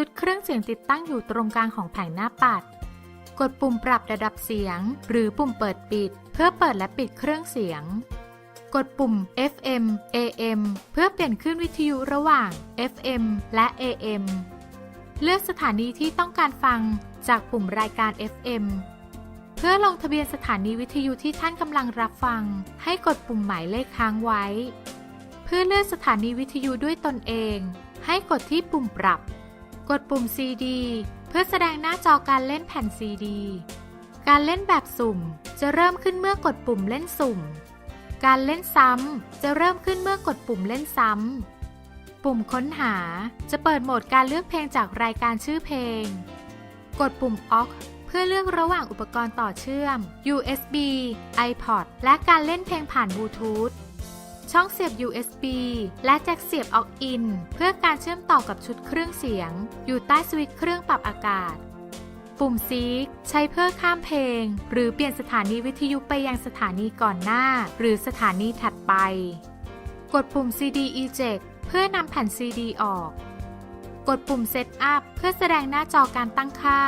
ชุดเครื่องเสียงติดตั้งอยู่ตรงกลางของแผงหน้าปัด กดปุ่มปรับระดับเสียง หรือปุ่มเปิดปิด เพื่อเปิดและปิดเครื่องเสียง กดปุ่ม FM AM เพื่อเปลี่ยนขึ้นวิทยุระหว่าง FM และ AM เลือกสถานีที่ต้องการฟังจากปุ่มรายการ FM เพื่อลงทะเบียนสถานีวิทยุที่ท่านกำลังรับฟัง ให้กดปุ่มหมายเลขค้างไว้ เพื่อเลือกสถานีวิทยุด้วยตนเอง ให้กดที่ปุ่มปรับ กดปุ่ม CD เพื่อแสดงหน้าจอการเล่นแผ่น CD การเล่นแบบสุ่มจะเริ่มขึ้นเมื่อกดปุ่มเล่นสุ่ม การเล่นซ้ำจะเริ่มขึ้นเมื่อกดปุ่มเล่นซ้ำ ปุ่มค้นหาจะเปิดโหมดการเลือกเพลงจากรายการชื่อเพลง กดปุ่ม AUX เพื่อเลือกระหว่างอุปกรณ์ต่อเชื่อม USB iPod และการเล่นเพลงผ่านบลูทูธ ช่องเสียบ USB และแจ็คเสียบ AUX in เพื่อการเชื่อมต่อกับชุดเครื่องเสียง อยู่ใต้สวิตช์เครื่องปรับอากาศ ปุ่ม Seek ใช้เพื่อข้ามเพลง หรือเปลี่ยนสถานีวิทยุไปยังสถานีก่อนหน้า หรือสถานีถัดไป กดปุ่ม CD Eject เพื่อนำแผ่น CD ออก กดปุ่ม Setup เพื่อแสดงหน้าจอการตั้งค่า